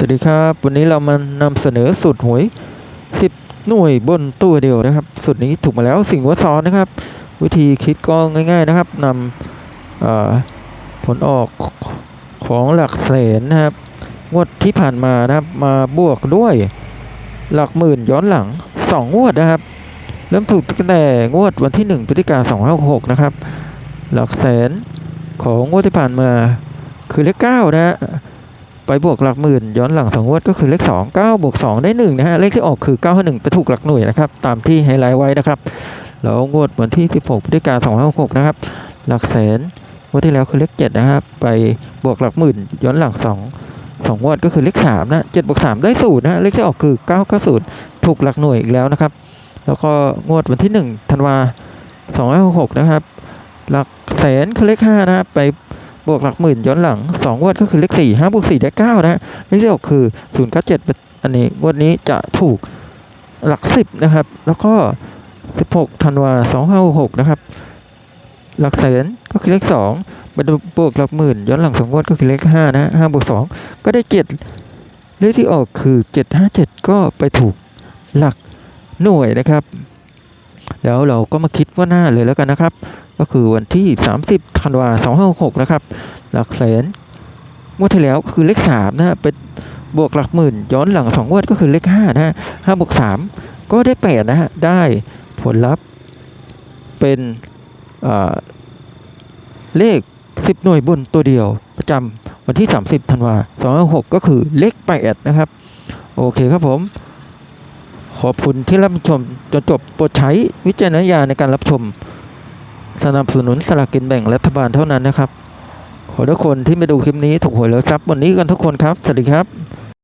สวัสดีครับ วันนี้เรามานำเสนอสูตรหวย 10 หน่วยบนตัวเดียวนะครับ สูตรนี้ถูกมาแล้วสิ่งวัดซ้อนนะครับ วิธีคิดก็ง่าย ๆนะครับนำผลออกของหลักแสนนะครับ งวดที่ผ่านมานะครับ มาบวกด้วยหลักหมื่นย้อนหลัง 2 งวดนะครับ เริ่มถูกตั้งแต่งวดวันที่ 1พฤศจิกายน2566 นะครับ หลักแสนของงวดที่ผ่านมาคือเลข9นะฮะ ไปบวกหลักหมื่น ย้อนหลังสองงวดก็คือเลขสองเก้าบวกสองได้หนึ่งนะฮะเลขที่ออกคือเก้าห้าหนึ่งไปถูกหลักหน่วยนะครับตามที่ไฮไลท์ไว้นะครับแล้วงวดวันที่สิบหกพฤศจิกาสองห้าหกนะครับหลักแสนงวดที่แล้วคือเลขเจ็ดนะครับไปบวกหลักหมื่น ย้อนหลังสองสองงวดก็คือเลขสามนะเจ็ดบวกสามได้ศูนย์นะเลขที่ออกคือเก้าเก้าศูนย์ถูกหลักหน่วยอีกแล้วนะครับ แล้วก็งวดวันที่หนึ่งธันวาสองห้าหกนะครับหลักแสนคือเลขห้านะครับไป บวกหลักหมื่นย้อนหลังสองวดก็คือเลขสี่ห้าบวกสี่ได้เก้านะฮะเลขที่ออกคือศูนย์เก้าเจ็ดอันนี้งวดนี้จะถูกหลักสิบนะครับ แล้วก็สิบหกธันวาสองห้าหกนะครับ หลักแสนก็คือเลขสองบวกหลักหมื่นย้อนหลังสองงวดก็คือเลขห้านะฮะห้าบวกสองก็ได้เจ็ดเลขที่ออกคือเจ็ดห้าเจ็ดก็ไปถูกหลักหน่วยนะครับ แล้วเราก็มาคิดว่าหน้าเลยแล้วกันนะครับ ก็คือวันที่ 30ธันวา2566นะครับ หลักแสนงวดที่แล้วก็คือเลข3นะฮะเป็นบวกหลักหมื่น ย้อนหลัง2งวดก็คือเลข5นะฮะ5บวก3ก็ได้8นะฮะได้ผลลัพธ์เป็นเลข 10 หน่วยบนตัวเดียว ประจำวันที่ 30ธันวา2566ก็คือเลข8นะครับ โอเคครับผม ขอบคุณที่รับชมจนจบโปรดใช้วิจารณญาณในการรับชม สนับสนุนสลากกินแบ่งรัฐบาลเท่านั้นนะครับขอทุกคนที่มาดูคลิปนี้ถูกหวยแล้วครับ วันนี้กันทุกคนครับ สวัสดีครับ